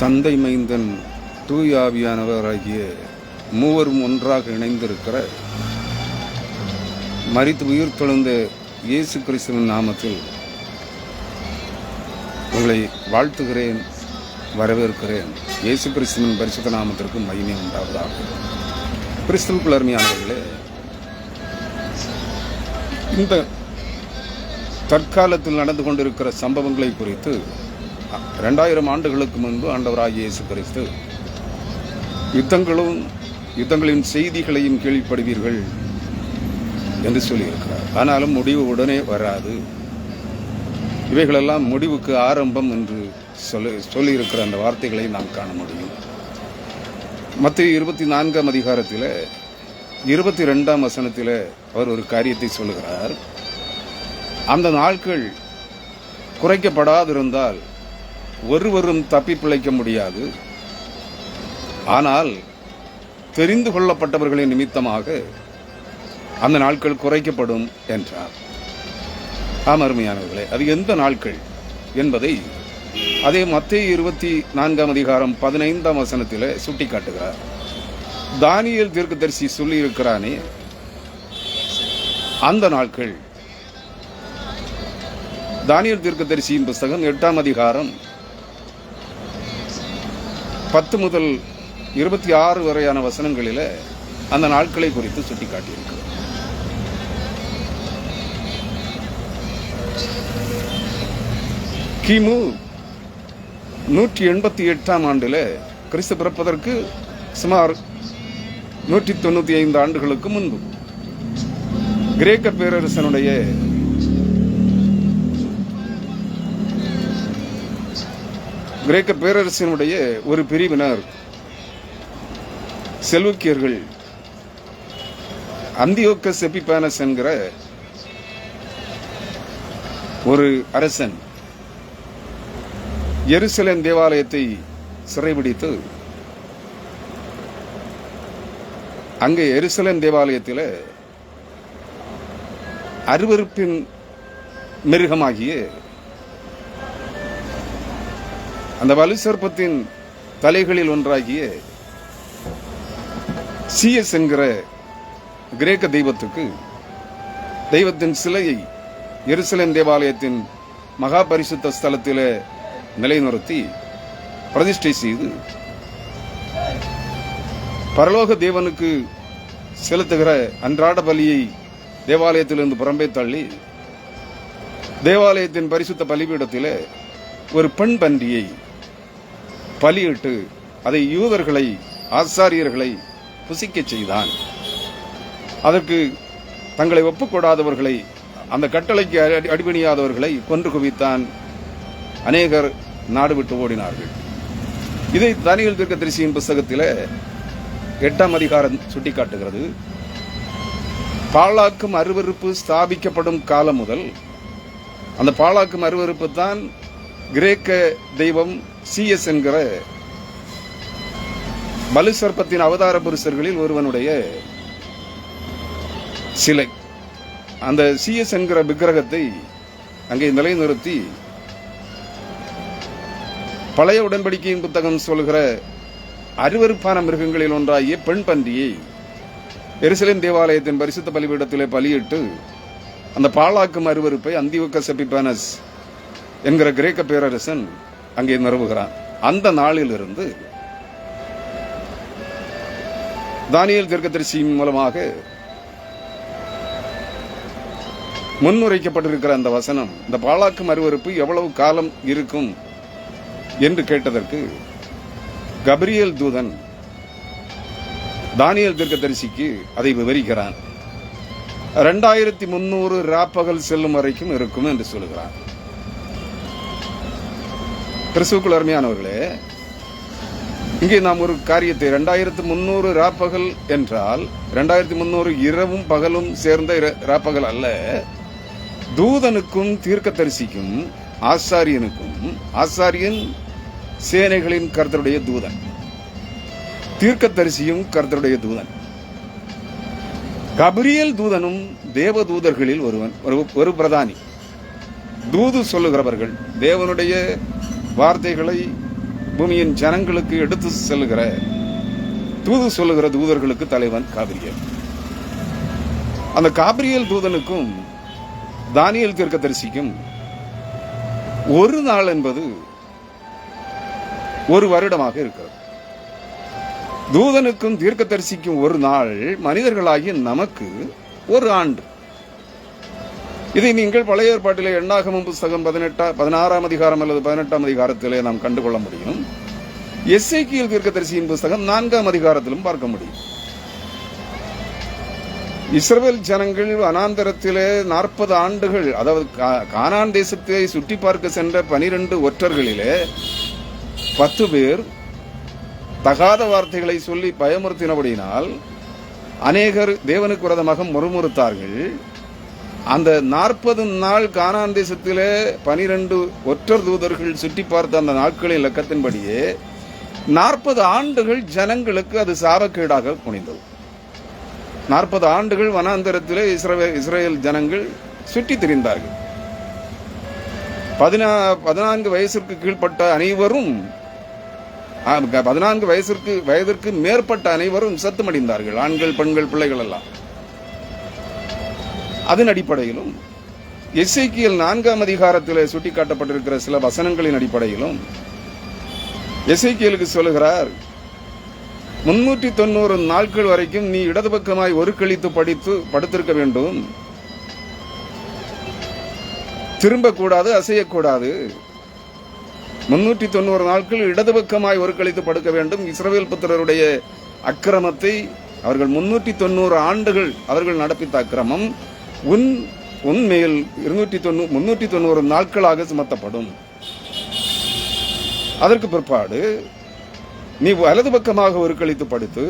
தந்தை மைந்தன் தூயாவியானவராகிய மூவரும் ஒன்றாக இணைந்திருக்கிற மறித்து உயிர் தொழுந்த இயேசு கிறிஸ்துவின் நாமத்தில் உங்களை வாழ்த்துகிறேன் வரவேற்கிறேன். இயேசு கிறிஸ்துவின் பரிசுத்த நாமத்திற்கு மகிமை உண்டாவதாக. கிறிஸ்துவுக்குள் அருமையானவர்களே இந்த தற்காலத்தில் நடந்து கொண்டிருக்கிற சம்பவங்களை குறித்து ரெண்டாயிரம் ஆண்டுகளுக்கு முன்பு ஆண்டவராகிய இயேசு கிறிஸ்து யுத்தங்களும் யுத்தங்களின் செய்திகளையும் கேள்விப்படுவீர்கள் என்று சொல்லியிருக்கிறார். ஆனாலும் முடிவு உடனே வராது. இவைகளெல்லாம் முடிவுக்கு ஆரம்பம் என்று சொல்லி சொல்லியிருக்கிற அந்த வார்த்தைகளை நாம் காண முடியும். மத்திய இருபத்தி நான்காம் அதிகாரத்தில் இருபத்தி ரெண்டாம் வசனத்தில் அவர் ஒரு காரியத்தை சொல்லுகிறார். அந்த நாட்கள் குறைக்கப்படாதிருந்தால் ஒருவரும் தப்பி பிழைக்க முடியாது. ஆனால் தெரிந்து கொள்ளப்பட்டவர்களின் நிமித்தமாக அந்த நாட்கள் குறைக்கப்படும் என்றார். ஆம் அருமையானவர்களே அது எந்த நாட்கள் என்பதை அதே மத்திய இருபத்தி நான்காம் அதிகாரம் பதினைந்தாம் வசனத்தில் சுட்டிக்காட்டுகிறார். தானியல் தீர்க்கதரிசி சொல்லி இருக்கிறானே அந்த நாட்கள். தானியல் தீர்க்கதரிசியின் புஸ்தகம் எட்டாம் அதிகாரம் பத்து முதல் இருபத்தி ஆறு வரையான வசனங்களில் அந்த நாட்களை குறித்து சுட்டிக்காட்டியிருக்கு. கிமு நூற்றி எண்பத்தி எட்டாம் ஆண்டில் கிறிஸ்து பிறப்பதற்கு சுமார் நூற்றி தொண்ணூற்றி ஐந்து ஆண்டுகளுக்கு முன்பு கிரேக்க பேரரசனுடைய கிரேக்க பேரரசினுடைய ஒரு பிரிவினர் செல்வக்கியர்கள் அந்தியோக்க செப்பிபானஸ் என்கிற ஒரு அரசன் எருசலேம் தேவாலயத்தை சிறைபிடித்து அங்கே எருசலேம் தேவாலயத்தில் அருவருப்பின் மிருகமாகிய அந்த வலு சர்ப்பத்தின் தலைகளில் ஒன்றாகிய சிஎஸ் என்கிற கிரேக்க தெய்வத்துக்கு தெய்வத்தின் சிலையை எருசலேம் தேவாலயத்தின் மகா பரிசுத்த ஸ்தலத்தில் நிலைநிறுத்தி பிரதிஷ்டை செய்து பரலோக தேவனுக்கு செலுத்துகிற அன்றாட பலியை தேவாலயத்திலிருந்து புறம்பே தள்ளி தேவாலயத்தின் பரிசுத்த பலிபீடத்தில் ஒரு பெண் பன்றியை பலியிட்டு அதை யூதர்களை ஆசாரியர்களை புசிக்கச் செய்தான். அதற்கு தங்களை ஒப்புக்கொடாதவர்களை அந்த கட்டளைக்கு அடி- அடிபணியாதவர்களை கொன்று குவித்தான் அநேகர் நாடு விட்டு ஓடினார்கள். இதை தானியல் தீர்க்கதரிசியின் புஸ்தகத்தில் எட்டாம் அதிகாரம் சுட்டிக்காட்டுகிறது. பாலாக்கும் அருவருப்பு ஸ்தாபிக்கப்படும் காலம் முதல் அந்த பாலாக்கும் அருவருப்பு தான் கிரேக்க தெய்வம் சிஎஸ் என்கிற பலு சர்ப்பத்தின் அவதார புருஷர்களில் ஒருவனுடைய சிலை. அந்த சிஎஸ் என்கிற விக்கிரகத்தை அங்கே நிலைநிறுத்தி பழைய உடன்படிக்கையின் புத்தகம் சொல்கிற அருவருப்பான மிருகங்களில் ஒன்றாகிய பெண் பன்றியை எருசலேம் தேவாலயத்தின் பரிசுத்த பலிபீடத்திலே பலியிட்டு அந்த பாழாக்கும் அருவருப்பை செப்பி செப்பிபானஸ் என்கிற கிரேக்க பேரரசன் அங்கே நிறுவுகிறான். அந்த நாளிலிருந்து தானியல் தீர்க்கதரிசியின் மூலமாக முன்முறைக்கப்பட்டிருக்கிற அந்த வசனம் இந்த பாலாக்கு அருவருப்பு எவ்வளவு காலம் இருக்கும் என்று கேட்டதற்கு கபிரியல் தூதன் தானியல் தீர்க்கதரிசிக்கு அதை விவரிக்கிறான். ரெண்டாயிரத்தி முன்னூறு ராப்பகல் செல்லும் வரைக்கும் இருக்கும் என்று சொல்லுகிறான். கிறிஸ்துக்குள் அருமையானவர்களே இங்கே நாம் ஒரு காரியத்தை ரெண்டாயிரத்து முன்னூறு ராப்பகல் என்றால் ரெண்டாயிரத்தி முன்னூறு இரவும் பகலும் சேர்ந்த இர- ராப்பகல் அல்ல. தூதனுக்கும் தீர்க்கதரிசிக்கும் ஆசாரியனுக்கும் ஆசாரியன் சேனைகளின் கருத்தருடைய தூதன் தீர்க்கதரிசியும் கருத்தருடைய தூதன் கபிரியல் தூதனும் தேவ தூதர்களில் ஒருவன் ஒரு ஒரு பிரதானி. தூது சொல்லுகிறவர்கள் தேவனுடைய வார்த்தைகளை பூமியின் ஜனங்களுக்கு எடுத்து செல்லுகிற தூது சொல்லுகிற தூதர்களுக்கு தலைவன் காபிரியல். அந்த காபிரியல் தூதனுக்கும் தானியல் தீர்க்கதரிசிக்கும் ஒரு நாள் என்பது ஒரு வருடமாக இருக்கிறது. தூதனுக்கும் தீர்க்கதரிசிக்கும் ஒரு நாள் மனிதர்களாகிய நமக்கு ஒரு ஆண்டு. இதை நீங்கள் பழைய ஏற்பாட்டிலே எண்ணாகமும் புஸ்தகம் பதினெட்டா பதினாறாம் அதிகாரம் அல்லது பதினெட்டாம் அதிகாரத்திலே நாம் கண்டுகொள்ள முடியும். எஸ்ஐக்கியல் தீர்க்கதரிசியின் புஸ்தகம் நான்காம் அதிகாரத்திலும் பார்க்க முடியும். இஸ்ரேல் ஜனங்கள் அனாந்தரத்திலே நாற்பது ஆண்டுகள் அதாவது கா- கானான் தேசத்தை சுற்றி பார்க்க சென்ற பனிரெண்டு ஒற்றர்களிலே பத்து பேர் தகாத வார்த்தைகளை சொல்லி பயமுறுத்தினபடியினால் அநேகர் தேவனுக்கு விரதமாக முறுமுறுத்தார்கள். அந்த நாற்பது நாள் கானான் தேசத்திலே பனிரெண்டு ஒற்றர் தூதர்கள் சுற்றி பார்த்த அந்த நாட்களின் இலக்கத்தின்படியே நாற்பது ஆண்டுகள் ஜனங்களுக்கு அது சாபக்கேடாக புனிந்தது நாற்பது ஆண்டுகள் வனாந்தரத்திலே இஸ்ரே இஸ்ரேல் ஜனங்கள் சுற்றி திரிந்தார்கள். பதினா பதினான்கு வயசிற்கு கீழ்ப்பட்ட அனைவரும் பதினான்கு வயசிற்கு வயதிற்கு மேற்பட்ட அனைவரும் சத்துமடைந்தார்கள். ஆண்கள் பெண்கள் பிள்ளைகள் எல்லாம். அதன் அடிப்படையிலும் எஸ்ஐக்கியல் நான்காம் அதிகாரத்தில் சுட்டிக்காட்டப்பட்டிருக்கிற சில வசனங்களின் அடிப்படையிலும் எஸ்ஐக்கியலுக்கு சொல்லுகிறார் முன்னூற்றி தொண்ணூறு நாட்கள் வரைக்கும் நீ இடது பக்கமாய் ஒரு கழித்து படித்து படுத்திருக்க வேண்டும். திரும்பக்கூடாது அசையக்கூடாது. முன்னூற்றி தொண்ணூறு நாட்கள் இடது பக்கமாய் ஒரு கழித்து படுக்க வேண்டும். இஸ்ரவேல் புத்திரருடைய அக்கிரமத்தை அவர்கள் முன்னூற்றி தொண்ணூறு ஆண்டுகள் அவர்கள் நடப்பித்த அக்கிரமம். உன் உண்மையில் இருநூற்றி தொண்ணூ முன்னூற்றி தொண்ணூறு நாட்களாக சுமத்தப்படும். அதற்கு பிற்பாடு நீ வலது பக்கமாக ஒரு கழித்து படுத்து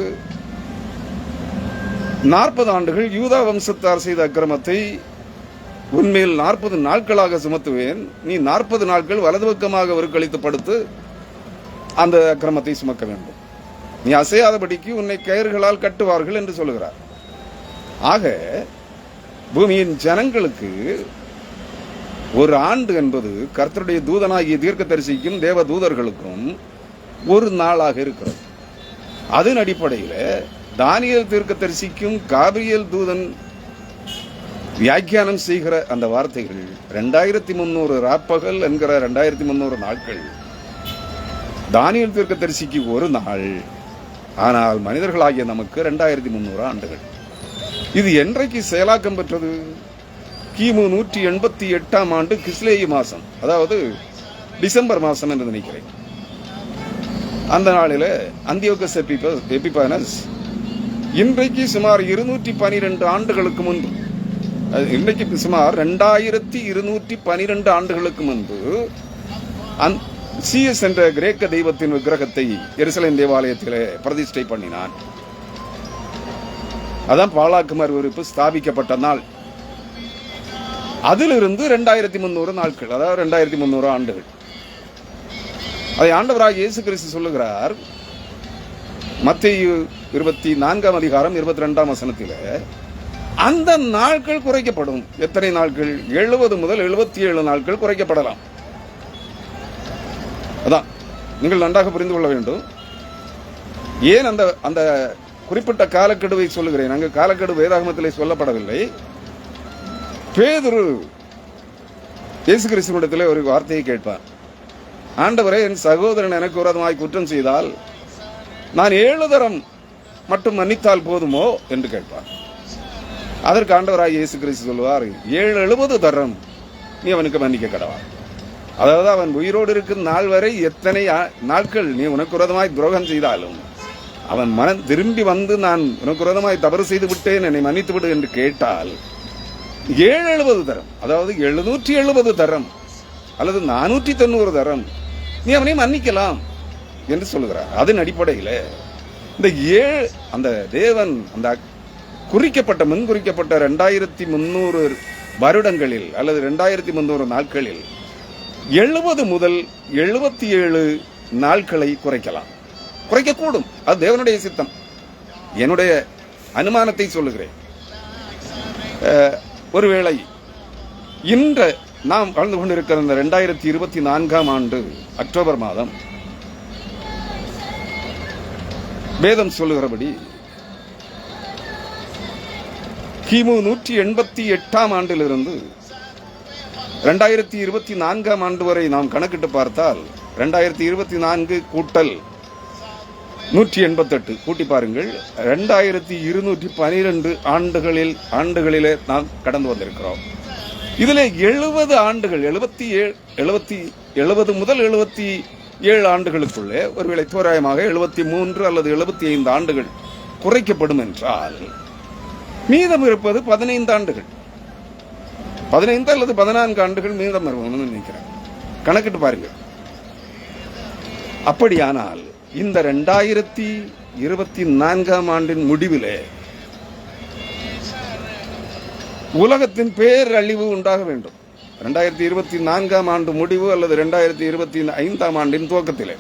நாற்பது ஆண்டுகள் யூதா வம்சத்தார் செய்த அக்கிரமத்தை உண்மையில் நாற்பது நாட்களாக சுமத்துவேன். நீ நாற்பது நாட்கள் வலது பக்கமாக ஒரு கழித்து படுத்து அந்த அக்கிரமத்தை சுமக்க வேண்டும். நீ அசையாதபடிக்கு உன்னை கயிறுகளால் கட்டுவார்கள் என்று சொல்லுகிறார் ஆக பூமியின் ஜனங்களுக்கு ஒரு ஆண்டு என்பது கர்த்தருடைய தூதனாகிய தீர்க்கதரிசிக்கும் தேவ தூதர்களுக்கும் ஒரு நாளாக இருக்கிறது. அதன் அடிப்படையில் தானியல் தீர்க்கதரிசிக்கும் காபிரியல் தூதன் வியாக்கியானம் செய்கிற அந்த வார்த்தைகள் ரெண்டாயிரத்தி முன்னூறு ராப்பகல் என்கிற ரெண்டாயிரத்தி முந்நூறு நாட்கள் தானியல் தீர்க்கதரிசிக்கு ஒரு நாள். ஆனால் மனிதர்களாகிய நமக்கு ரெண்டாயிரத்தி முந்நூறு ஆண்டுகள். இது என்றைக்கு செயலாக்கம் பெற்றது? கிமு நூற்றி எண்பத்தி எட்டாம் ஆண்டு கிஸ்லேயி மாதம் அதாவது டிசம்பர் மாதம் என்று நினைக்கிறேன். அந்த நாளில் அந்தியோகஸ் எபிபஸ் எபிபானஸ் இன்றைக்கு சுமார் இருநூற்றி பனிரெண்டு ஆண்டுகளுக்கு முன்பு அது இன்றைக்கு சுமார் ரெண்டாயிரத்தி இருநூற்றி பனிரெண்டு ஆண்டுகளுக்கு முன்பு அந் சிஎஸ் என்ற கிரேக்க தெய்வத்தின் விக்கிரகத்தை எருசலேம் தேவாலயத்தில் பிரதிஷ்டை பண்ணினான். அதான் பாலாக்குமார் உறுப்பு ஸ்தாபிக்கப்பட்ட நாள். அதிலிருந்து ரெண்டாயிரத்தி முந்நூறு நாட்கள் அதாவது ரெண்டாயிரத்தி முந்நூறு ஆண்டுகள். அதை ஆண்டவராக இயேசு கிறிஸ்து சொல்லுகிறார். மத்திய இருபத்தி நான்காம் அதிகாரம் இருபத்தி ரெண்டாம் வசனத்தில் அந்த நாட்கள் குறைக்கப்படும். எத்தனை நாட்கள்? எழுபது முதல் எழுபத்தி ஏழு நாட்கள் குறைக்கப்படலாம். அதான் நீங்கள் நன்றாக புரிந்து கொள்ள வேண்டும். ஏன் அந்த அந்த குறிப்பிட்ட காலக்கெடுவை சொல்லுகிறேன். அங்கு காலக்கெடு வேதாகமத்தில் சொல்லப்படவில்லை. பேதுரு இயேசு கிறிஸ்துவிடத்தில் ஒரு வார்த்தையை கேட்பார். ஆண்டவரே என் சகோதரன் எனக்கு விரோதமாய் குற்றம் செய்தால் நான் ஏழு தரம் மட்டும் மன்னித்தால் போதுமோ என்று கேட்பார். அதற்கு ஆண்டவராய் இயேசு கிறிஸ்து சொல்லுவார் ஏழு எழுபது தரம் நீ அவனுக்கு மன்னிக்க கடவா. அதாவது அவன் உயிரோடு இருக்கும் நாள் வரை எத்தனை நாட்கள் நீ உனக்கு விரோதமாய் துரோகம் செய்தாலும் அவன் மனம் திரும்பி வந்து நான் உனக்கு விரோதமாய் தவறு செய்து விட்டேன் என்னை மன்னித்து விடு என்று கேட்டால் ஏழு எழுபது தரம் அதாவது எழுநூற்றி எழுபது தரம் அல்லது நானூற்றி தொண்ணூறு தரம் நீ அவனை மன்னிக்கலாம் என்று சொல்லுகிறார் அதன் அடிப்படையில் இந்த ஏழு அந்த தேவன் அந்த குறிக்கப்பட்ட முன் குறிக்கப்பட்ட ரெண்டாயிரத்தி முந்நூறு வருடங்களில் அல்லது ரெண்டாயிரத்தி முன்னூறு நாட்களில் எழுபது முதல் எழுபத்தி ஏழு நாட்களை குறைக்கலாம். குறைக்கக்கூடும். அது தேவனுடைய சித்தம். என்னுடைய அனுமானத்தை சொல்லுகிறேன். ஒருவேளை இன்ற நாம் வாழ்ந்து கொண்டிருக்கிற இந்த ரெண்டாயிரத்தி இருபத்தி நான்காம் ஆண்டு அக்டோபர் மாதம் வேதம் சொல்லுகிறபடி கிமு நூற்றி எண்பத்தி எட்டாம் ஆண்டிலிருந்து ரெண்டாயிரத்தி இருபத்தி நான்காம் ஆண்டு வரை நாம் கணக்கிட்டு பார்த்தால் ரெண்டாயிரத்தி இருபத்தி நான்கு கூட்டல் நூற்றி எண்பத்தெட்டு. கூட்டி பாருங்கள். ரெண்டாயிரத்தி இருநூற்றி பனிரெண்டு ஆண்டுகளில் ஆண்டுகளிலே நாம் கடந்து வந்திருக்கிறோம். இதில் எழுபது ஆண்டுகள் எழுபத்தி ஏழு எழுபத்தி எழுபது முதல் எழுபத்தி ஏழு ஆண்டுகளுக்குள்ளே ஒருவேளை தோராயமாக எழுபத்தி மூன்று அல்லது எழுபத்தி ஐந்து ஆண்டுகள் குறைக்கப்படும் என்றால் மீதம் இருப்பது பதினைந்து ஆண்டுகள். பதினைந்து அல்லது பதினான்கு ஆண்டுகள் மீதம் வருவோம்னு நினைக்கிறேன். கணக்கிட்டு பாருங்கள். அப்படியானால் இந்த ரெண்டாயிரத்தி இருபத்தி நான்காம் ஆண்டின் முடிவிலே உலகத்தின் பேரழிவு உண்டாக வேண்டும். ரெண்டாயிரத்தி இருபத்தி நான்காம் ஆண்டு முடிவு அல்லது ரெண்டாயிரத்தி இருபத்தி ஐந்தாம் ஆண்டின் துவக்கத்திலே.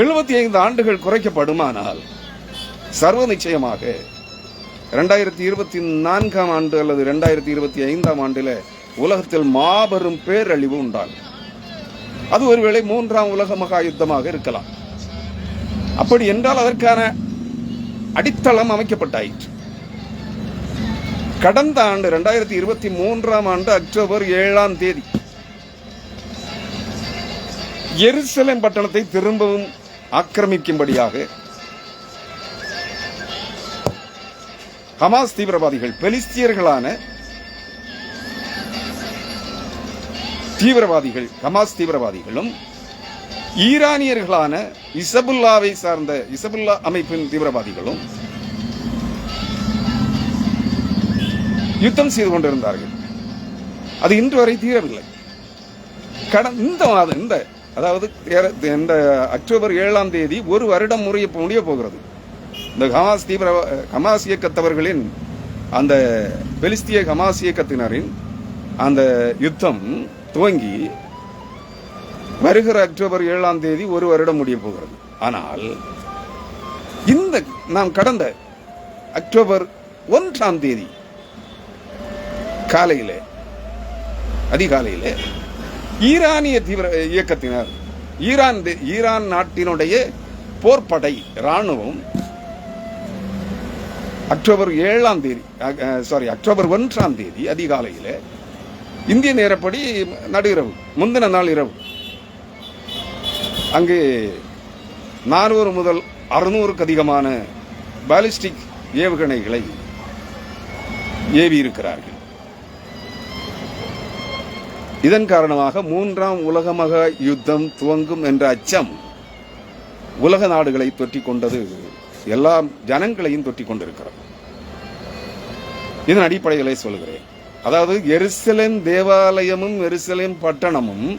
எழுபத்தி ஐந்து ஆண்டுகள் குறைக்கப்படுமானால் சர்வ நிச்சயமாக ரெண்டாயிரத்தி இருபத்தி நான்காம் ஆண்டு அல்லது ரெண்டாயிரத்தி இருபத்தி ஐந்தாம் ஆண்டில் உலகத்தில் மாபெரும் பேரழிவு உண்டாகும். அது ஒருவேளை மூன்றாம் உலக மகா யுத்தமாக இருக்கலாம். அப்படி என்றால் அதற்கான அடித்தளம் அமைக்கப்பட்டாயிற்று. கடந்த ஆண்டு ரெண்டாயிரத்தி இருபத்தி மூன்றாம் ஆண்டு அக்டோபர் ஏழாம் தேதி எருசலேம் பட்டணத்தை திரும்பவும் ஆக்கிரமிக்கும்படியாக ஹமாஸ் தீவிரவாதிகள் பெலிஸ்தியர்களான தீவிரவாதிகள் ஹமாஸ் தீவிரவாதிகளும் ஈரானியர்களான இசபுல்லாவை சார்ந்த இசபுல்லா அமைப்பின் தீவிரவாதிகளும் யுத்தம் செய்து கொண்டிருந்தார்கள். அது இன்று வரை தீரவில்லை. இந்த மாதம் இந்த அதாவது இந்த அக்டோபர் ஏழாம் தேதி ஒரு வருடம் முறைய முடிய போகிறது. இந்த ஹமாஸ் தீவிர ஹமாஸ் இயக்கத்தவர்களின் அந்த பெலிஸ்திய ஹமாஸ் இயக்கத்தினரின் அந்த யுத்தம் துவங்கி வருகிற அக்டோபர் ஏழாம் தேதி ஒரு வருடம் முடிய போகிறது. ஆனால் இந்த நாம் கடந்த அக்டோபர் ஒன்றாம் தேதி காலையில் அதிகாலையில் ஈரானிய தீவிர இயக்கத்தினர் ஈரான் ஈரான் நாட்டினுடைய போர்ப்படை ராணுவம் அக்டோபர் ஏழாம் தேதி சாரி அக்டோபர் ஒன்றாம் தேதி அதிகாலையில் இந்திய நேரப்படி நடு இரவு முந்தின நாள் இரவு. அங்கே நானூறு முதல் அறுநூறுக்கு அதிகமான பாலிஸ்டிக் ஏவுகணைகளை ஏவி இருக்கிறார்கள் இதன் காரணமாக மூன்றாம் உலக மக யுத்தம் துவங்கும் என்ற அச்சம் உலக நாடுகளை தொற்றிக் கொண்டது எல்லா ஜனங்களையும் தொற்றிக் கொண்டிருக்கிறது. இதன் அடிப்படைகளை சொல்கிறேன். அதாவது எருசலேம் தேவாலயமும் எருசலேம் பட்டணமும்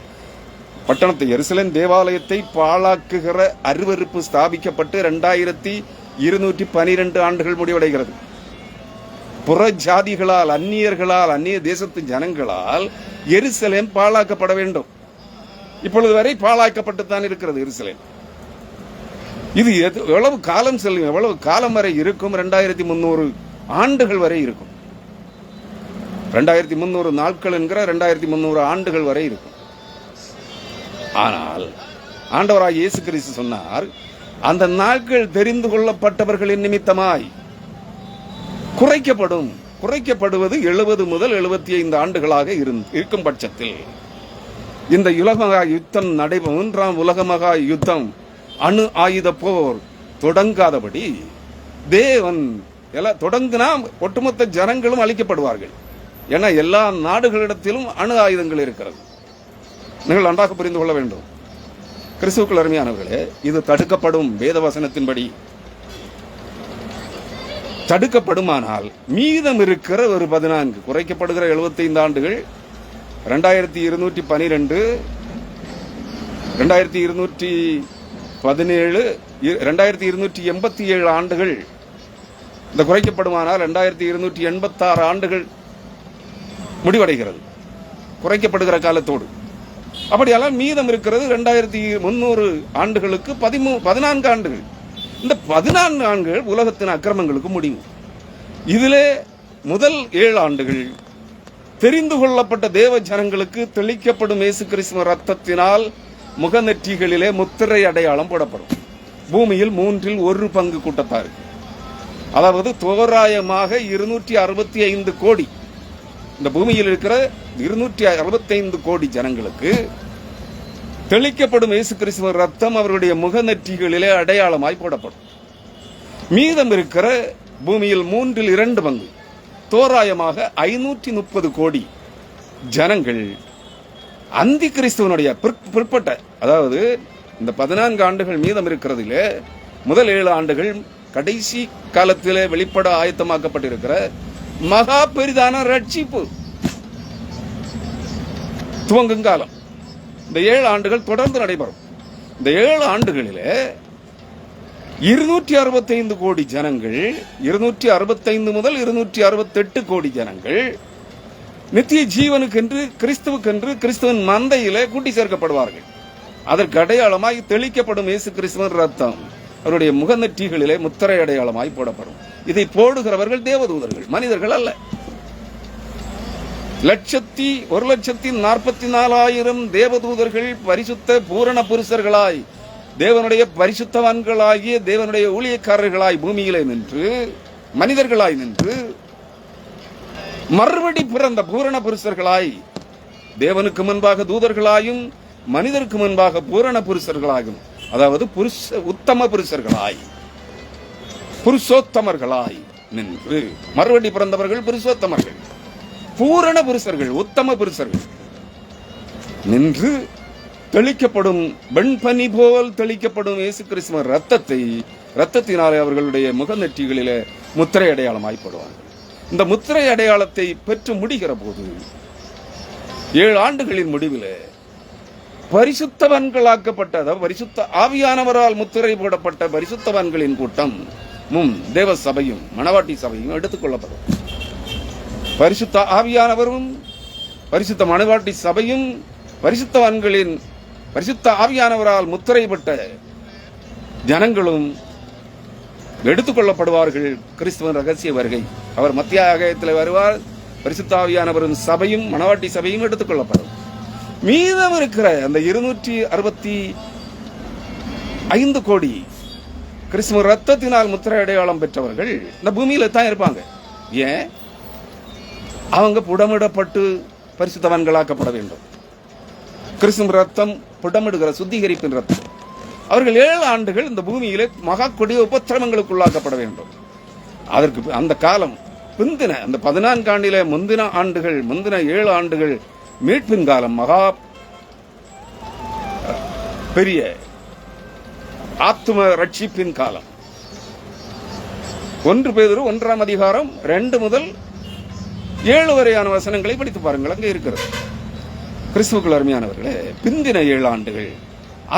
பட்டணத்தை எருசலேம் தேவாலயத்தை பாழாக்குகிற அருவருப்பு ஸ்தாபிக்கப்பட்டு ரெண்டாயிரத்தி இருநூற்றி பனிரெண்டு ஆண்டுகள் முடிவடைகிறது. புற ஜாதிகளால் அந்நியர்களால் அந்நிய தேசத்து ஜனங்களால் எருசலேம் பாழாக்கப்பட வேண்டும். இப்பொழுது வரை பாழாக்கப்பட்டு தான் இருக்கிறது எருசலேம். இது எது- எவ்வளவு காலம் செல்லும் எவ்வளவு காலம் வரை இருக்கும்? ரெண்டாயிரத்தி முந்நூறு ஆண்டுகள் வரை இருக்கும். ரெண்டாயிரத்தி முந்நூறு நாட்கள் என்கிற ரெண்டாயிரத்தி முந்நூறு ஆண்டுகள் வரை இருக்கும். ஆனால் ஆண்டவராக இயேசு கிறிஸ்து சொன்னார் அந்த நாட்கள் தெரிந்து கொள்ளப்பட்டவர்களின் நிமித்தமாய் குறைக்கப்படும் குறைக்கப்படுவது எழுபது முதல் எழுபத்தி ஐந்து ஆண்டுகளாக இருந்- இருக்கும் பட்சத்தில் இந்த உலகமகா யுத்தம் நடைபெ மூன்றாம் உலகமகா யுத்தம் அணு ஆயுத போர் தொடங்காதபடி தேவன் எல்லாம் தொடங்கினா ஒட்டுமொத்த ஜனங்களும் அழிக்கப்படுவார்கள். ஏன்னா எல்லா நாடுகளிடத்திலும் அணு ஆயுதங்கள் இருக்கிறது. நீங்கள் நன்றாக புரிந்து கொள்ள வேண்டும். கிறிஸ்துக்கள் அருமையானவர்களே இது தடுக்கப்படும் வேத வசனத்தின்படி. தடுக்கப்படுமானால் மீதம் இருக்கிற ஒரு பதினான்கு குறைக்கப்படுகிற 75 ஆண்டுகள் ரெண்டாயிரத்தி இருநூற்றி பனிரெண்டு ரெண்டாயிரத்தி இருநூற்றி பதினேழு ரெண்டாயிரத்தி இருநூற்றி எண்பத்தி ஏழு ஆண்டுகள். இந்த குறைக்கப்படுமானால் ரெண்டாயிரத்தி இருநூற்றி எண்பத்தாறு ஆண்டுகள். முடிவடைகிறது. குறைக்கப்படுகிற காலத்தோடு. அப்படியெல்லாம் மீதம் இருக்கிறது ரெண்டாயிரத்தி முன்னூறு ஆண்டுகளுக்கு பதிமூ பதினான்கு ஆண்டுகள். இந்த பதினான்கு ஆண்டுகள் உலகத்தின் அக்கிரமங்களுக்கு முடிவு. இதிலே முதல் ஏழு ஆண்டுகள் தெரிந்து கொள்ளப்பட்ட தேவ ஜனங்களுக்கு தெளிக்கப்படும் இயேசு கிறிஸ்துவ ரத்தத்தினால் முகநெற்றிகளிலே முத்திரை அடையாளம் போடப்படும். பூமியில் மூன்றில் ஒரு பங்கு கூட்டத்தார் அதாவது தோராயமாக இருநூற்றி அறுபத்தி ஐந்து கோடி. இந்த பூமியில் இருக்கிற இருநூற்றி அறுபத்தைந்து கோடி ஜனங்களுக்கு தெளிக்கப்படும் இயேசு கிறிஸ்துவின் ரத்தம் அவருடைய முகநெற்றிகளிலே அடையாளமாய் போடப்படும். மீதம் இருக்கிற பூமியில் மூன்றில் இரண்டு பங்கு. தோராயமாக ஐநூற்றி முப்பது கோடி ஜனங்கள் அந்தி கிறிஸ்துவனுடைய பிற்- பிற்பட்ட அதாவது இந்த பதினான்கு ஆண்டுகள் மீதம் இருக்கிறதிலே முதல் ஏழு ஆண்டுகள் கடைசி காலத்திலே வெளிப்பட ஆயத்தமாக்கப்பட்டிருக்கிற மகா பெரிதான ரட்சிப்பு. துவங்கும் காலம். இந்த ஏழு ஆண்டுகள் தொடர்ந்து நடைபெறும். இந்த ஏழு ஆண்டுகளிலே இருநூற்றி அறுபத்தைந்து கோடி ஜனங்கள் இருநூற்றி அறுபத்தைந்து முதல் இருநூற்றி அறுபத்தெட்டு கோடி ஜனங்கள் நித்திய ஜீவனுக்கென்று கிறிஸ்துவுக்கென்று கிறிஸ்துவின் மந்தையிலே கூட்டி சேர்க்கப்படுவார்கள். அதற்கு அடையாளமாய் தெளிக்கப்படும் இயேசு கிறிஸ்துவின் ரத்தம். அவருடைய முகநெற்றிகளிலே முத்திரை அடையாளமாய் போடப்படும். இதை போடுகிறவர்கள் தேவதூதர்கள் மனிதர்கள் அல்ல. லட்சத்தி ஒரு லட்சத்தி நாற்பத்தி நாலாயிரம் தேவதூதர்கள் பரிசுத்த பூரண புருஷர்களாய் தேவனுடைய பரிசுத்தவான்களாகிய தேவனுடைய ஊழியக்காரர்களாய் பூமியிலே நின்று மனிதர்களாய் நின்று மறுபடி பிறந்த பூரண புருஷர்களாய் தேவனுக்கு முன்பாக தூதர்களாயும் மனிதருக்கு முன்பாக பூரண புருஷர்களாகும். அதாவது புருஷ உத்தம புருஷர்களாய் புருஷோத்தமர்களாய் நின்று மறுபடி பிறந்தவர்கள் புருஷோத்தமர்கள் பூரண புருஷர்கள் உத்தம புருஷர்கள் நின்று தெளிக்கப்படும் வெண்பனி போல் தெளிக்கப்படும் இயேசு கிறிஸ்துவ ரத்தத்தை ரத்தத்தினாலே அவர்களுடைய முகநெற்றிகளில முத்திரை அடையாளமாய் போடுவார்கள். இந்த முத்திரை அடையாளத்தை பெற்று முடிகிற போது ஏழு ஆண்டுகளின் முடிவில் பரிசுத்தவான்களாக்கப்பட்ட அதாவது பரிசுத்த ஆவியானவரால் முத்திரை போடப்பட்ட பரிசுத்தவான்களின் கூட்டம் மும் தேவ சபையும் மணவாட்டி சபையும் எடுத்துக்கொள்ளப்படும் பரிசுத்த ஆவியானவரும் பரிசுத்த மணவாட்டி சபையும் பரிசுத்தவான்களின் பரிசுத்த ஆவியானவரால் முத்திரைப்பட்ட ஜனங்களும் எடுத்துக்கொள்ளப்படுவார்கள் கிறிஸ்துவன் ரகசிய வருகை. அவர் மத்திய ஆகாயத்தில் வருவார். பரிசுத்த ஆவியானவரும் சபையும் மணவாட்டி சபையும் எடுத்துக்கொள்ளப்படும் மீதம் இருக்கிற அந்த இருநூற்றி அறுபத்தி ஐந்து கோடி கிறிஸ்துவ ரத்தத்தினால் முத்திரை அடையாளம் பெற்றவர்கள் இந்த பூமியில தான் இருப்பாங்க. ஏன்? அவங்க புடமிடப்பட்டு பரிசுத்தவான்களாக்கப்பட வேண்டும். கிறிஸ்துவ ரத்தம் புடமிடுகிற சுத்திகரிப்பின் ரத்தம் அவர்கள் ஏழு ஆண்டுகள் இந்த பூமியிலே மகா கொடிய உபத்திரமங்களுக்குள்ளாக்கப்பட வேண்டும். அதற்கு அந்த காலம் பிந்தின அந்த பதினான்கு ஆண்டிலே முந்தின ஆண்டுகள் முந்தின ஏழு ஆண்டுகள் மீட்பின் காலம் மகா பெரிய ஆத்தும ரட்சிப்பின் காலம். ஒன்று பேதொரு ஒன்றாம் அதிகாரம் ரெண்டு முதல் ஏழு வரையான வசனங்களை படித்து பாருங்கள். அங்கே இருக்கிறது. கிறிஸ்துவுக்குள் அருமையானவர்களே பிந்தின ஏழு ஆண்டுகள்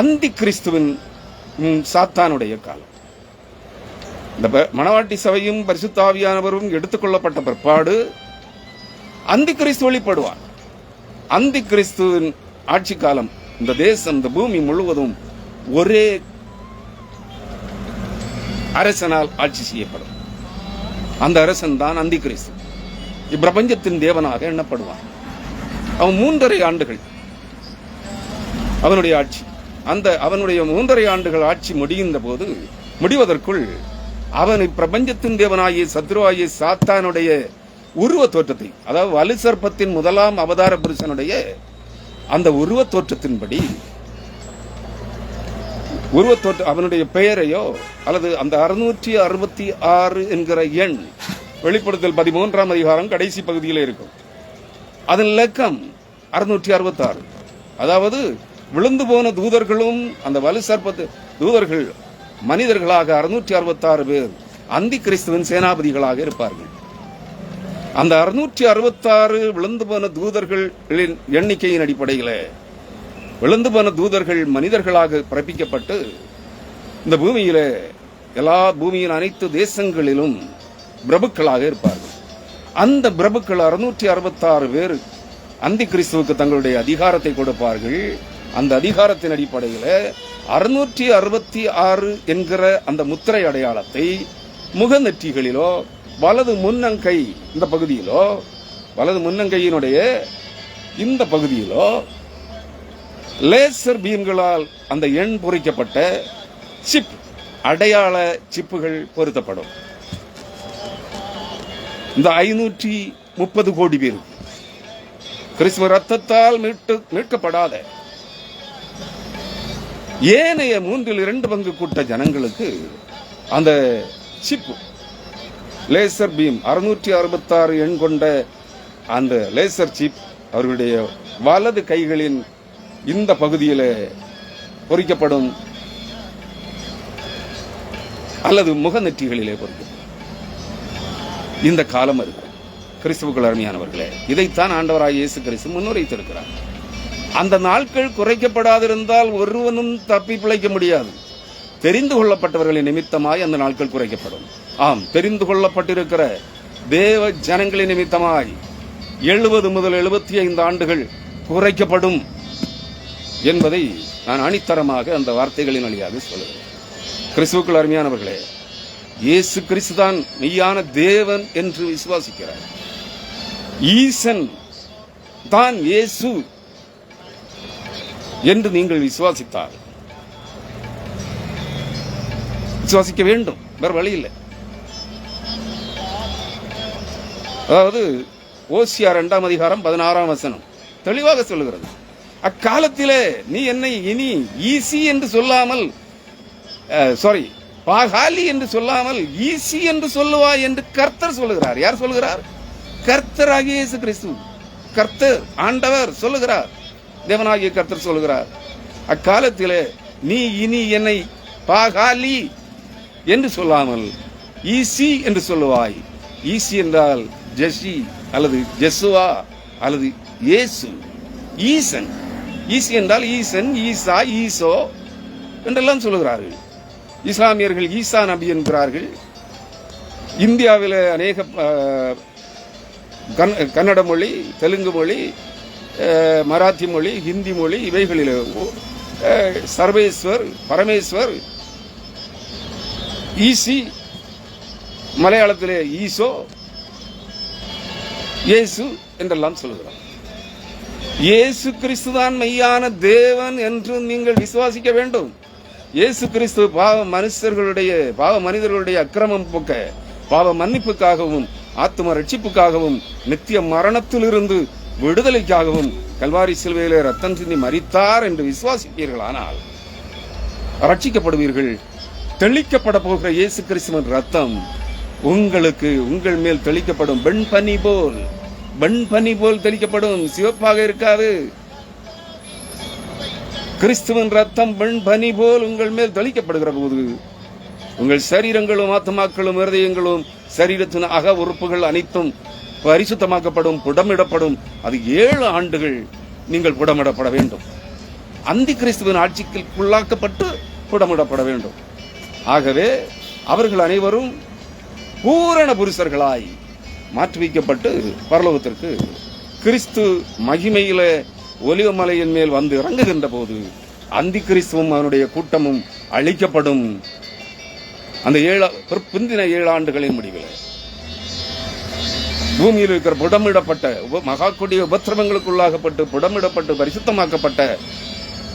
அந்தி கிறிஸ்துவின் சாத்தானுடைய காலம். இந்த மணவாட்டி சபையும் பரிசுத்தாவியானவரும் எடுத்துக்கொள்ளப்பட்ட பிற்பாடு அந்தி கிறிஸ்து வெளிப்படுவார். அந்தி கிறிஸ்துவின் ஆட்சி காலம் இந்த தேசம் இந்த பூமி முழுவதும் ஒரே அரசனால் ஆட்சி செய்யப்படும். அந்த அரசன் தான் அந்தி கிறிஸ்து இப்பிரபஞ்சத்தின் தேவனாக எண்ணப்படுவான். அவன் மூன்றரை ஆண்டுகள் அவனுடைய ஆட்சி. அந்த அவனுடைய மூன்றரை ஆண்டுகள் ஆட்சி முடிகின்ற போது முடிவதற்குள் அவன் இப்பிரபஞ்சத்தின் தேவனாகிய சத்ருவாகிய சாத்தானுடைய உருவ தோற்றத்தை அதாவது வலு சர்ப்பத்தின் முதலாம் அவதார புருஷனுடைய அந்த உருவ தோற்றத்தின்படி உருவத் தோற்ற அவனுடைய பெயரையோ அல்லது அந்த அறுநூற்றி அறுபத்தி ஆறு என்கிற எண் வெளிப்படுத்தல் பதிமூன்றாம் அதிகாரம் கடைசி பகுதியில் இருக்கும். அதன் இலக்கம் அறுநூற்றி அறுபத்தாறு. அதாவது விழுந்து போன தூதர்களும் அந்த வலு சர்ப்பத்து தூதர்கள் மனிதர்களாக அறுநூற்றி அறுபத்தாறு பேர் அந்தி கிறிஸ்துவின் சேனாபதிகளாக இருப்பார்கள். அந்த அறுநூற்றி அறுபத்தாறு விழுந்து போன தூதர்களின் எண்ணிக்கையின் அடிப்படையில் விழுந்து போன தூதர்கள் மனிதர்களாக பிறப்பிக்கப்பட்டு இந்த பூமியில எல்லா பூமியின் அனைத்து தேசங்களிலும் பிரபுக்களாக இருப்பார்கள். அந்த பிரபுக்கள் அறுநூற்றி அறுபத்தாறு பேர் அந்தி கிறிஸ்துவுக்கு தங்களுடைய அதிகாரத்தை கொடுப்பார்கள். அந்த அதிகாரத்தின் அடிப்படையில் அறுநூற்றி அறுபத்தி ஆறு என்கிற அந்த முத்திரை அடையாளத்தை முகநெற்றிகளிலோ வலது முன்னங்கை இந்த பகுதியிலோ வலது முன்னங்கையினுடைய இந்த பகுதியிலோ லேசர் பீம்களால் அந்த எண் பொறிக்கப்பட்ட சிப் அடையாள சிப்புகள் பொருத்தப்படும். இந்த ஐநூற்றி முப்பது கோடி பேர். கிறிஸ்துவ ரத்தத்தால் மீட்டு மீட்கப்படாத ஏனைய மூன்றில் இரண்டு பங்கு கூட்ட ஜனங்களுக்கு அந்த சிப்பு லேசர் பீம் அறுநூற்றி அறுபத்தாறு எண் கொண்ட அந்த லேசர் சிப் அவர்களுடைய வலது கைகளின் இந்த பகுதியில் பொறிக்கப்படும் அல்லது முகநெற்றிகளிலே பொறிக்கப்படும். இந்த காலம் இருக்கு கிறிஸ்துவுக்குள் அருமையானவர்களே இதைத்தான் ஆண்டவராக இயேசு கிறிஸ்து முன்னுரைத்திருக்கிறார். அந்த நாட்கள் குறைக்கப்படாதிருந்தால் ஒருவனும் தப்பி பிழைக்க முடியாது. தெரிந்து கொள்ளப்பட்டவர்களின் நிமித்தமாய் அந்த நாட்கள் குறைக்கப்படும். ஆம் தெரிந்து கொள்ளப்பட்டிருக்கிற தேவ ஜனங்களின் நிமித்தமாய் எழுபது முதல் எழுபத்தி ஐந்து ஆண்டுகள் குறைக்கப்படும் என்பதை நான் அணித்தரமாக அந்த வார்த்தைகளின் வழியாக சொல்லுகிறேன். கிறிஸ்துவுக்குள் அருமையானவர்களே இயேசு கிறிஸ்து தான் மெய்யான தேவன் என்று விசுவாசிக்கிறார். ஈசன் தான் இயேசு என்று நீங்கள் விசுவாசித்தார் விசுவாசிக்க வேண்டும் வேறு வழி இல்லை. அதாவது ஓசியா ரெண்டாம் அதிகாரம் பதினாறாம் வசனம். தெளிவாக சொல்லுகிறது. அக்காலத்திலே நீ என்னை இனி ஈசி என்று சொல்லாமல் சாரி பாகாலி என்று சொல்லாமல் ஈசி என்று சொல்லுவாய் என்று கர்த்தர் சொல்லுகிறார். யார் சொல்லுகிறார்? கர்த்தர் இயேசு கிறிஸ்து. கர்த்தர் ஆண்டவர் சொல்லுகிறார். தேவனாகிய கர்த்தர் சொல்லுகிறார். அக்காலத்தில் நீ இனி என்னை பாகாலி என்று சொல்லாமல் ஈசி என்று சொல்லுவாய். ஈசி என்றால் ஜெஸ்ஸி அல்லது ஜெசுவா அல்லது இயேசு. ஈசன். ஈசி என்றால் ஈசன் ஈசா ஈசோ என்றெல்லாம் சொல்லுகிறார்கள். இஸ்லாமியர்கள் ஈசா நபி என்கிறார்கள். இந்தியாவில் அநேக கன்- கன்னட மொழி தெலுங்கு மொழி மராத்தி மொழி ஹிந்தி மொழி இவைகளில் சர்வேஸ்வர் பரமேஸ்வர் ஈசி மலையாளத்தில் ஈசோ இயேசு என்றெல்லாம் சொல்கிறார் இயேசு கிறிஸ்துதான் மெய்யான தேவன் என்று நீங்கள் விசுவாசிக்க வேண்டும். இயேசு கிறிஸ்து பாவ மனுஷர்களுடைய பாவ மனிதர்களுடைய அக்கிரமம் போக்க பாவ மன்னிப்புக்காகவும் ஆத்ம ரட்சிப்புக்காகவும் நித்திய மரணத்திலிருந்து விடுதலைக்காகவும் கல்வாரி சிலுவையிலே ரத்தம் சிந்தி மறித்தார் என்று விசுவாசிப்பீர்களானால் ரட்சிக்கப்படுவீர்கள் தெளிக்கப்பட போகிற இயேசு கிறிஸ்துவின் ரத்தம் உங்களுக்கு உங்கள் மேல் தெளிக்கப்படும் வெண்பனி போல் வெண்பனி போல் தெளிக்கப்படும் சிவப்பாக இருக்காது. கிறிஸ்துவின் ரத்தம் வெண்பனி போல் உங்கள் மேல் தெளிக்கப்படுகிற போது உங்கள் சரீரங்களும் ஆத்மாக்களும் இருதயங்களும் சரீரத்தின் அக உறுப்புகள் அனைத்தும் பரிசுத்தமாக்கப்படும் புடமிடப்படும். அது ஏழு ஆண்டுகள் நீங்கள் புடமிடப்பட வேண்டும். அந்தி கிறிஸ்துவின் ஆட்சிக்குள்ளாக்கப்பட்டு புடமிடப்பட வேண்டும். ஆகவே அவர்கள் அனைவரும் பூரண புருஷர்களாய் மாற்றுவிக்கப்பட்டு பரலோகத்திற்கு கிறிஸ்து மகிமையில ஒலிவமலையின் மேல் வந்து இறங்குகின்ற போது அந்தி கிறிஸ்துவும் அவனுடைய கூட்டமும் அழிக்கப்படும். அந்த ஏழு பிந்தின ஏழு ஆண்டுகளின் முடிவில். பூமியில் இருக்கிற புடமிடப்பட்ட உப- மகா கொடிய உபத்திரவங்களுக்குள்ளாகப்பட்டு புடமிடப்பட்டு பரிசுத்தமாக்கப்பட்ட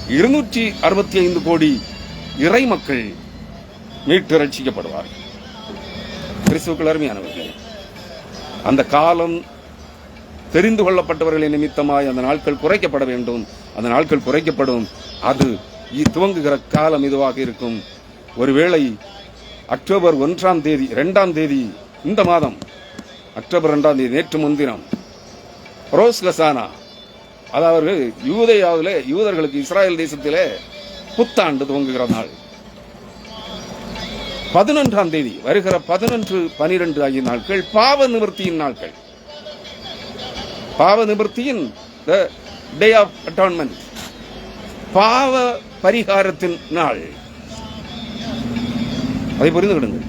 இருநூற்றி அறுபத்தி ஐந்து கோடி இறை மக்கள் மீட்டு ரட்சிக்கப்படுவார்கள் கிறிஸ்துவுக்குள் அருமையானவர்களே அந்த காலம் தெரிந்து கொள்ளப்பட்டவர்களின் நிமித்தமாய் அந்த நாட்கள் குறைக்கப்பட வேண்டும். அந்த நாட்கள் குறைக்கப்படும். அது துவங்குகிற காலம் இதுவாக இருக்கும். ஒருவேளை அக்டோபர் ஒன்றாம் தேதி இரண்டாம் தேதி இந்த மாதம் அக்டோபர் ரெண்டாம் தேதி நேற்று முன்தினம் ரோஸ் கசானா அதாவது யூதையாவில் யூதர்களுக்கு இஸ்ராயல் தேசத்திலே புத்தாண்டு துவங்குகிற நாள். பதினொன்றாம் தேதி வருகிற பதினொன்று பனிரெண்டு ஆகிய நாட்கள் பாவ நிவர்த்தியின் நாட்கள். பாவ நிவர்த்தியின் டே ஆஃப் அட்டான்மெண்ட் பாவ பரிகாரத்தின் நாள். அதை புரிந்து கொடுங்கள்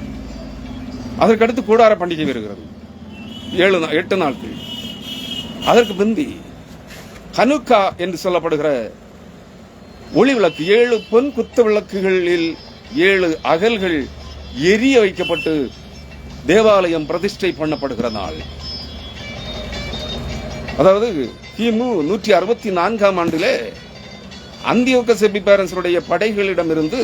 அதற்கடுத்து கூடார பண்டிகை வருகிறது. ஏழு எட்டு நாட்கள். அதற்கு பிந்தி ஹனுக்கா என்று சொல்லப்படுகிற ஒளி விளக்கு ஏழு பொன் குத்து விளக்குகளில் ஏழு அகல்கள் எரிய வைக்கப்பட்டு தேவாலயம் பிரதிஷ்டை பண்ணப்படுகிற நாள். அதாவது கிமு நூற்றி அறுபத்தி நான்காம் ஆண்டிலே அந்தியோக்க செபிபாரன்ஸுடைய படைகளிடமிருந்து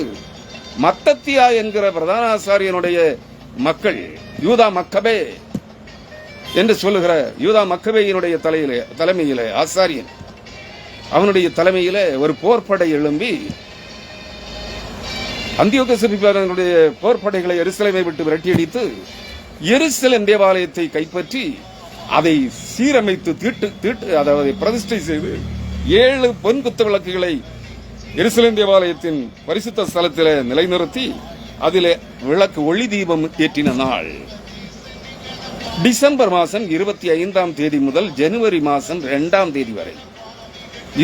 மத்தத்தியா என்கிற பிரதான ஆசாரியனுடைய மக்கள் யூதா மக்கபே என்று சொல்லுகிற யூதா மக்கபேயினுடைய தலையிலே தலைமையிலே ஆசாரியன் அவனுடைய தலைமையிலே ஒரு போர்ப்படை எழும்பி அந்தியோக சிபிபாரனுடைய போர்ப்படைகளை எருசலேமை விட்டு விரட்டியடித்து எருசலேம் தேவாலயத்தை கைப்பற்றி அதை சீரமைத்து தீட்டு தீட்டு அதாவது பிரதிஷ்டை செய்து ஏழு பொன் குத்த விளக்குகளை எருசலேம் தேவாலயத்தின் பரிசுத்த ஸ்தலத்தில் நிலைநிறுத்தி அதில் விளக்கு ஒளி தீபம் ஏற்றின நாள். டிசம்பர் மாதம் இருபத்தி ஐந்தாம் தேதி முதல் ஜனவரி மாதம் ரெண்டாம் தேதி வரை.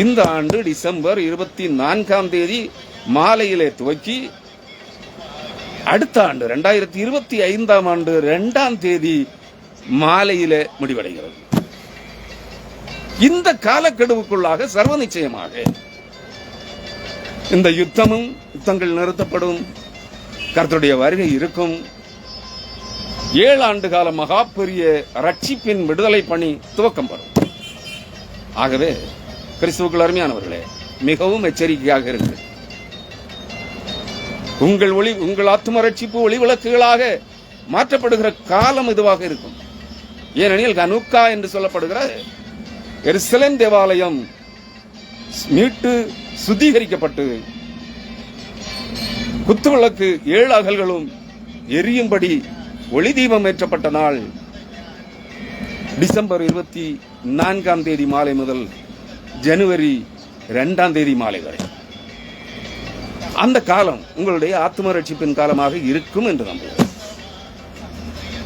இந்த ஆண்டு டிசம்பர் இருபத்தி நான்காம் தேதி மாலையிலே துவக்கி அடுத்த ஆண்டு ரெண்டாயிரத்தி இருபத்தி ஐந்தாம் ஆண்டு இரண்டாம் தேதி மாலையில முடிவடைகிறது. இந்த காலக்கெடுவுக்குள்ளாக சர்வ நிச்சயமாக இந்த யுத்தமும் யுத்தங்கள் நிறுத்தப்படும் கருத்துடைய வருகை இருக்கும். ஏழு ஆண்டு கால மகா பெரிய ரட்சிப்பின் விடுதலை பணி துவக்கம் வரும். ஆகவே கிறிஸ்துவுக்குள் அருமையானவர்களே மிகவும் எச்சரிக்கையாக இருக்கிறது உங்கள் ஒளி உங்கள் ஆத்ம ரட்சிப்பு ஒளி விளக்குகளாக மாற்றப்படுகிற காலம் இதுவாக இருக்கும். ஏனெனில் கனுக்கா என்று சொல்லப்படுகிற எருசலேம் தேவாலயம் மீட்டு சுத்திகரிக்கப்பட்டு குத்துவிளக்கு ஏழு அகல்களும் எரியும்படி ஒளி தீபம் ஏற்றப்பட்ட நாள் டிசம்பர் இருபத்தி நான்காம் தேதி மாலை முதல் ஜனவரி ரெண்டாம் தேதி மாலை வரை. அந்த காலம் உங்களுடைய ஆத்ம ரட்சிப்பின் காலமாக இருக்கும் என்று நம்புகிறேன்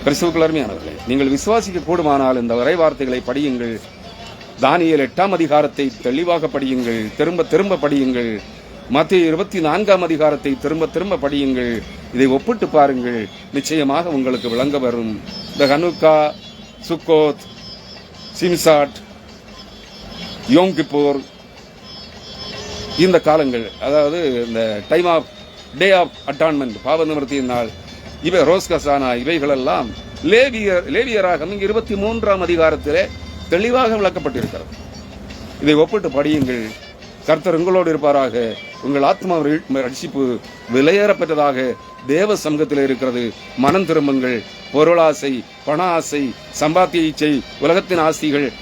கிறிஸ்துவுக்குள் அருமையானவர்களே நீங்கள் விசுவாசிக்க கூடுமானால் இந்த வரை வார்த்தைகளை படியுங்கள். தானியல் எட்டாம் அதிகாரத்தை தெளிவாக படியுங்கள். திரும்ப திரும்ப படியுங்கள். மத்திய இருபத்தி நான்காம் அதிகாரத்தை திரும்ப திரும்ப படியுங்கள். இதை ஒப்பிட்டு பாருங்கள். நிச்சயமாக உங்களுக்கு விளங்க வரும். இந்த ஹனுக்கா சுக்கோத் சிம்சாட் யோம் இந்த காலங்கள் அதாவது இந்த time of day of atonement பாவ நிவர்த்தியின் நாள் இவை ரோஸ்கசானா இவைகளெல்லாம் லேவியர் லேவியராக இருபத்தி மூன்றாம் அதிகாரத்திலே தெளிவாக விளக்கப்பட்டிருக்கிறது. இதை ஒப்பிட்டு படியுங்கள். கர்த்தர் உங்களோடு இருப்பாராக. உங்கள் ஆத்மா ரட்சிப்பு விலையேறப்பெற்றதாக தேவ சமூகத்தில் இருக்கிறது. மனம் திரும்புங்கள். பொருளாசை பண ஆசை சம்பாத்திய இச்சை உலகத்தின் ஆசைகள்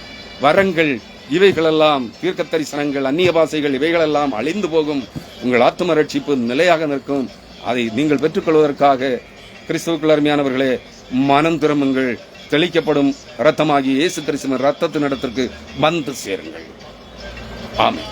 வரங்கள் இவைகளெல்லாம் தீர்க்க தரிசனங்கள் அந்நிய பாசைகள் இவைகளெல்லாம் அழிந்து போகும். உங்கள் ஆத்ம ரட்சிப்பு நிலையாக நிற்கும். அதை நீங்கள் பெற்றுக்கொள்வதற்காக கிறிஸ்துவுக்குள் அருமையானவர்களே மனம் திரும்புங்கள். தெளிக்கப்படும் ரத்தமாகி இயேசு கிறிஸ்துவின் ரத்தத்தின் இடத்திற்கு வந்து சேருங்கள். ஆமென்.